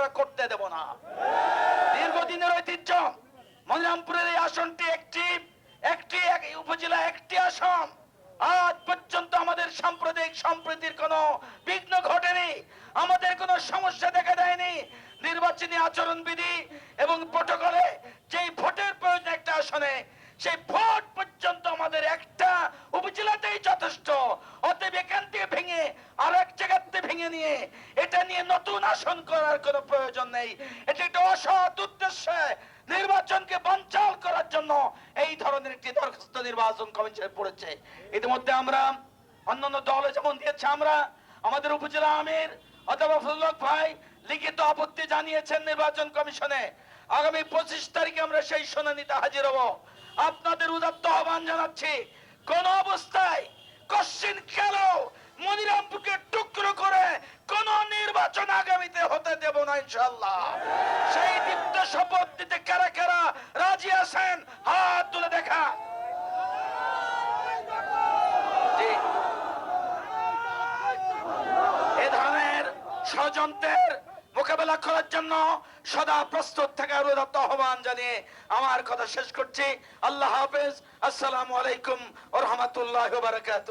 আমরা করতে দেব না। দীর্ঘদিনের ঐতিহ্য মনিরামপুরের এই আসনটি একটি একটি উপজেলা, একটি আসন। আজ পর্যন্ত আমাদের সাম্প্রদায়িক সম্প্রীতির কোনো বিঘ্ন ঘটেনি, আমাদের কোনো সমস্যা দেখা দেয়নি। নির্বাচনী আচরণবিধি এবং প্রটোকলে যেই ভোটের প্রয়োজন একটা আসনে, সেই ভোট পর্যন্ত আমাদের একটা উপজেলাতেই যথেষ্ট। অতএব এখান থেকে ভেঙে আর এক জায়গাতে ভেঙে নিয়ে, এটা নিয়ে আসন করার কোনো প্রয়োজন নেই। এটা একটা অসৎ উদ্দেশ্যে নির্বাচনকে বঞ্চাল করার জন্য এই ধরনের একটি দরখাস্ত নির্বাচন কমিশনে পড়েছে। ইতিমধ্যে আমরা অন্যান্য দলে যেমন দিয়েছে আমরা, আমাদের উপজেলা আমির অথবা ভাই লিখিত আপত্তি জানিয়েছেন নির্বাচন কমিশনে। আগামী পঁচিশ তারিখে আমরা সেই শুনানিতে হাজির হব। আপনাদের উদাত্ত আহ্বান জানাচ্ছি, কোন অবস্থায় কশ্চিন কেন নির্বাচন আগামীতে হতে দেব না ইনশাল্লাহ সেই দীপ্ত শপথ দিতে কারা কারা রাজি আছেন? হাত তুলে দেখা। এ ষড়যন্ত্রের মোকাবেলা করার জন্য সদা প্রস্তুত থাকার উদাত্ত আহ্বান জানিয়ে আমার কথা শেষ করছি। আল্লাহ হাফেজ। আসসালামু আলাইকুম ও রহমতুল্লাহ বারাকাতুহ।